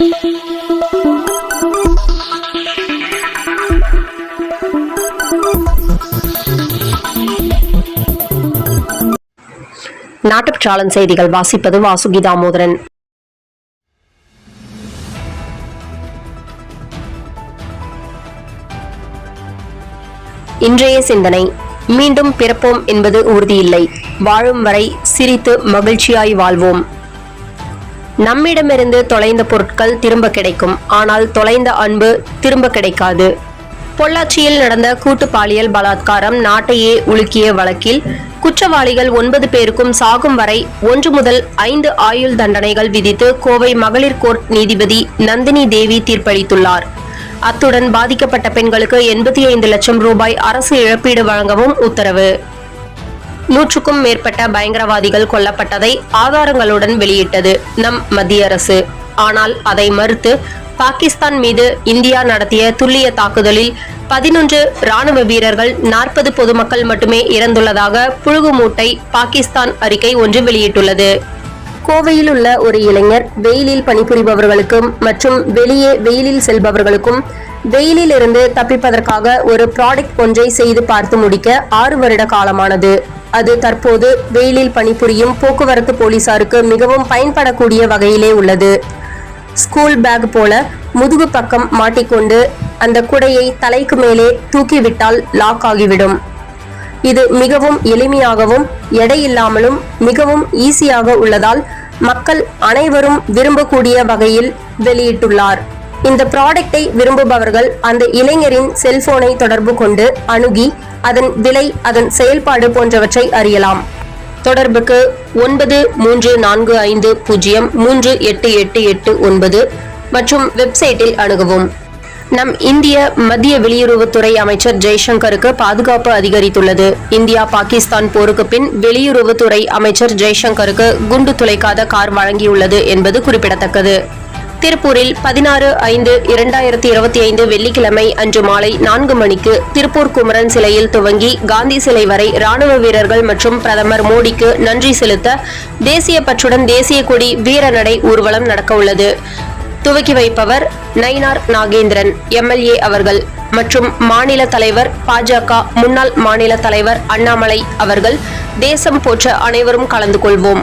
நாட்டுச்சாளன் செய்திகள் வாசிப்பது வாசுகி தாமோதரன் இன்றைய சிந்தனை மீண்டும் பிறப்போம் என்பது உறுதியில்லை. வாழும் வரை சிரித்து மகிழ்ச்சியாய் வாழ்வோம். நம்மிடமிருந்து தொலைந்த பொருட்கள் திரும்ப கிடைக்கும். ஆனால் தொலைந்த அன்பு திரும்ப கிடைக்காது. பொள்ளாச்சியில் நடந்த கூட்டு பாலியல் பலாத்காரம் நாட்டையே உலுக்கிய வழக்கில் குற்றவாளிகள் ஒன்பது பேருக்கும் சாகும் வரை ஒன்று முதல் ஐந்து ஆயுள் தண்டனைகள் விதித்து கோவை மகளிர் கோர்ட் நீதிபதி நந்தினி தேவி தீர்ப்பளித்துள்ளார். அத்துடன் பாதிக்கப்பட்ட பெண்களுக்கு எண்பத்தி ஐந்து லட்சம் ரூபாய் அரசு இழப்பீடு வழங்கவும் உத்தரவு. நூற்றுக்கும் மேற்பட்ட பயங்கரவாதிகள் கொல்லப்பட்டதை ஆதாரங்களுடன் வெளியிட்டது நம் மத்திய அரசு. ஆனால் அதை மறுத்து பாகிஸ்தான் மீது இந்தியா நடத்திய துல்லிய தாக்குதலில் பதினொன்று ராணுவ வீரர்கள் நாற்பது பொதுமக்கள் மட்டுமே இறந்துள்ளதாக புழுகு மூட்டை பாகிஸ்தான் அறிக்கை ஒன்று வெளியிட்டுள்ளது. கோவையில் உள்ள ஒரு இளைஞர் வெயிலில் பணிபுரிபவர்களுக்கும் மற்றும் வெளியே வெயிலில் செல்பவர்களுக்கும் வெயிலில் இருந்து தப்பிப்பதற்காக ஒரு ப்ராடக்ட் ஒன்றை செய்து பார்த்து முடிக்க ஆறு வருட காலமானது. அது தற்போது வெயிலில் பணிபுரியும் போக்குவரத்து போலீசாருக்கு மிகவும் பயன்படக்கூடிய வகையிலே உள்ளது. ஸ்கூல் பேக் போல முதுகு பக்கம் மாட்டிக்கொண்டு அந்த குடையை தலைக்கு மேலே தூக்கிவிட்டால் லாக் ஆகிவிடும். இது மிகவும் எளிமையாகவும் எடை இல்லாமலும் மிகவும் ஈஸியாக உள்ளதால் மக்கள் அனைவரும் விரும்பக்கூடிய வகையில் வெளியிட்டுள்ளார். இந்த ப்ராடக்டை விரும்புபவர்கள் அந்த இளைஞரின் செல்போனை தொடர்பு கொண்டு அணுகி அதன் விலை அதன் செயல்பாடு போன்றவற்றை அறியலாம். தொடர்புக்கு ஒன்பது மூன்று நான்கு ஐந்து பூஜ்ஜியம் மூன்று எட்டு எட்டு எட்டு ஒன்பது மற்றும் வெப்சைட்டில் அணுகவும். நம் இந்திய மத்திய வெளியுறவுத்துறை அமைச்சர் ஜெய்சங்கருக்கு பாதுகாப்பு அதிகரித்துள்ளது. இந்தியா பாகிஸ்தான் போருக்கு பின் வெளியுறவுத்துறை அமைச்சர் ஜெய்சங்கருக்கு குண்டு துளைக்காத கார் வழங்கியுள்ளது என்பது குறிப்பிடத்தக்கது. திருப்பூரில் பதினாறு ஐந்து இரண்டாயிரத்தி இருபத்தி ஐந்து வெள்ளிக்கிழமை அன்று மாலை நான்கு மணிக்கு திருப்பூர் குமரன் சிலையில் துவங்கி காந்தி சிலை வரை ராணுவ வீரர்கள் மற்றும் பிரதமர் மோடிக்கு நன்றி செலுத்த தேசிய பற்றுடன் தேசிய கொடி வீரநடை ஊர்வலம் நடக்கவுள்ளது துவக்கி வைப்பவர் நயினார் நாகேந்திரன் எம்எல்ஏ அவர்கள் மற்றும் மாநில தலைவர் பாஜக முன்னாள் மாநில தலைவர் அண்ணாமலை அவர்கள். தேசம் போற்ற அனைவரும் கலந்து கொள்வோம்.